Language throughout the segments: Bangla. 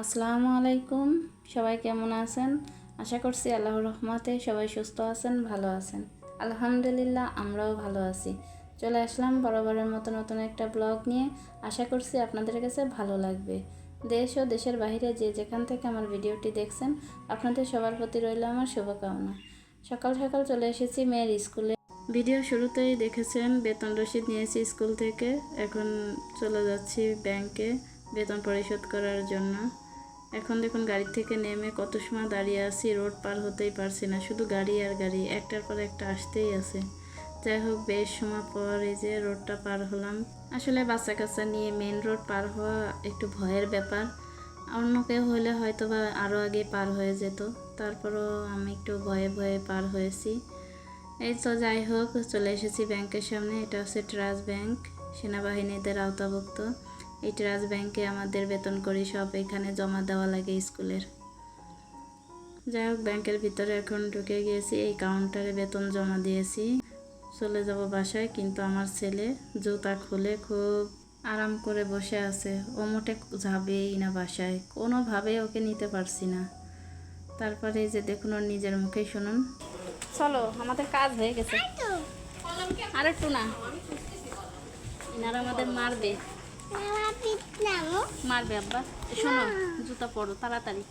আসসালামু আলাইকুম। সবাই কেমন আছেন? আশা করছি আল্লাহর রহমতে সবাই সুস্থ আছেন, ভালো আছেন। আলহামদুলিল্লাহ, আমরাও ভালো আছি। চলে আসলাম বরাবরের মতো নতুন একটা ব্লগ নিয়ে। আশা করছি আপনাদের কাছে ভালো লাগবে। দেশ ও দেশের বাইরে যে যেখান থেকে আমার ভিডিওটি দেখছেন, আপনাদের সবার প্রতি রইল আমার শুভকামনা। সকাল সকাল চলে এসেছি মেয়ের স্কুলে। ভিডিও শুরুতেই দেখেছেন, বেতন রসিদ নিয়েছি স্কুল থেকে। এখন চলে যাচ্ছি ব্যাংকে বেতন পরিশোধ করার জন্য। এখন দেখুন গাড়ি থেকে নেমে কত সময় দাঁড়িয়ে আছি, রোড পার হতেই পারছি না, শুধু গাড়ি আর গাড়ি, একটার পর একটা আসতেই আছে। যাই হোক, বেশ সময় পর এই যে রোডটা পার হলাম। আসলে বাচ্চা কাচ্চা নিয়ে মেন রোড পার হওয়া একটু ভয়ের ব্যাপার। অন্য কেউ হলে হয়তো বা আরও আগে পার হয়ে যেত, তারপরও আমি একটু ভয়ে ভয়ে পার হয়েছি। এই তো যাই হোক, চলে এসেছি ব্যাংকের সামনে, এটা হচ্ছে ট্রাস্ট ব্যাংক, সেনাবাহিনীদের আওতাভুক্ত। এই ট্রাস্ট ব্যাংকে আমাদের বেতন করি সব এখানে জমা দেওয়া লাগে স্কুলের। যাই হোক, ব্যাংকের ভিতরে এখন ঢুকে গিয়েছি, এই কাউন্টারে বেতন জমা দিয়েছি। চলে যাব বাসায়, কিন্তু আমার ছেলে জুতা খুলে খুব আরাম করে বসে আছে। ও মোটে যাবেই না বাসায়, কোনোভাবেই ওকে নিতে পারছি না। তারপরে এই যে দেখুন, ওর নিজের মুখে শুনুন। চলো, আমাদের কাজ হয়ে গেছে। আর একটু না আমাদের মারবে। মারবে আব্বা। শোনো জুতা পরো তাড়াতাড়ি।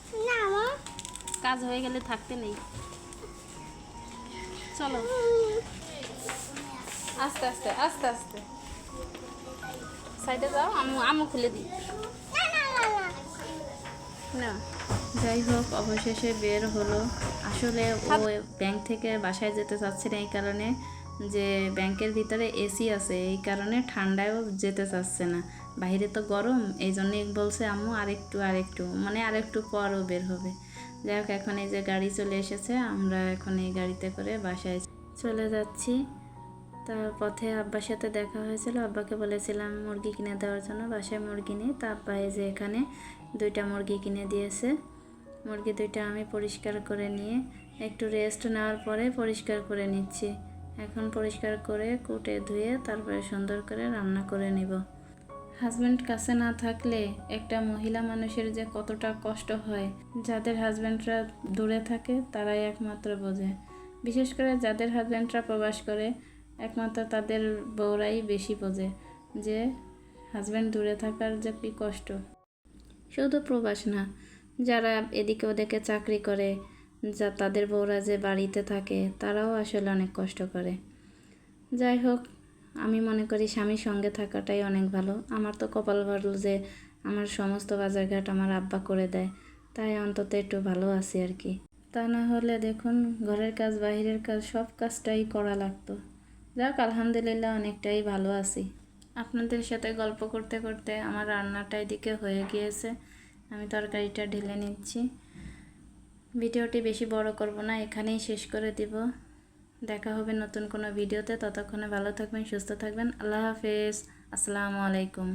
কাজ হয়ে গেলে থাকতে নেই। চলো। আস্তে আস্তে আস্তে আস্তে। সাইডে যাও আমু আমু খুলে দিই। না যাই হোক অবশেষে বের হলো। আসলে ও ব্যাংক থেকে বাসায় যেতে চাচ্ছে না এই কারণে। যে ব্যাংকের ভিতরে এসি আছে, এই কারণে ঠান্ডায়ও যেতে চাচ্ছে না। বাইরে তো গরম এই জন্যই বলছে আম্মু আরেকটু আরেকটু মানে আরেকটু পরও বের হবে। যাই হোক, এখন এই যে গাড়ি চলে এসেছে, আমরা এখন এই গাড়িতে করে বাসায় চলে যাচ্ছি। তার পথে আব্বার সাথে দেখা হয়েছিল, আব্বাকে বলেছিলাম মুরগি কিনে দেওয়ার জন্য, বাসায় মুরগি নিয়ে তা আব্বা এই যে এখানে দুইটা মুরগি কিনে দিয়েছে। মুরগি দুইটা আমি পরিষ্কার করে নিয়ে, একটু রেস্ট নেওয়ার পরে পরিষ্কার করে নিচ্ছি। এখন পরিষ্কার করে কুটে ধুয়ে তারপরে সুন্দর করে রান্না করে নিব। হাজব্যান্ড কাছে না থাকলে একটা মহিলা মানুষের যে কতটা কষ্ট হয়, যাদের হাজব্যান্ডরা দূরে থাকে তারাই একমাত্র বোঝে। বিশেষ করে যাদের হাজব্যান্ডরা প্রবাস করে, একমাত্র তাদের বউরাই বেশি বোঝে যে হাজব্যান্ড দূরে থাকার যে কী কষ্ট। শুধু প্রবাস না, যারা এদিকে ওদিকে চাকরি করে যা তাদের বউরা যে বাড়িতে থাকে, তারাও আসলে অনেক কষ্ট করে। যাই হোক, আমি মনে করি স্বামীর সঙ্গে থাকাটাই অনেক ভালো। আমার তো কপাল ভালো যে আমার সমস্ত বাজারঘাট আমার আব্বা করে দেয়, তাই অন্তত একটু ভালো আছি আর কি। তা না হলে দেখুন, ঘরের কাজ বাইরের কাজ, সব কাজটাই করা লাগতো। যাক, আলহামদুলিল্লাহ অনেকটাই ভালো আছি। আপনাদের সাথে গল্প করতে করতে আমার রান্নাটা এদিকে হয়ে গিয়েছে। আমি তরকারিটা ঢেলে নিচ্ছি। ভিডিওটি বেশি বড় করব না, এখানেই শেষ করে দিব। দেখা হবে নতুন কোনো ভিডিওতে, ততক্ষণে ভালো থাকবেন, সুস্থ থাকবেন। আল্লাহ হাফেজ। আসসালামু আলাইকুম।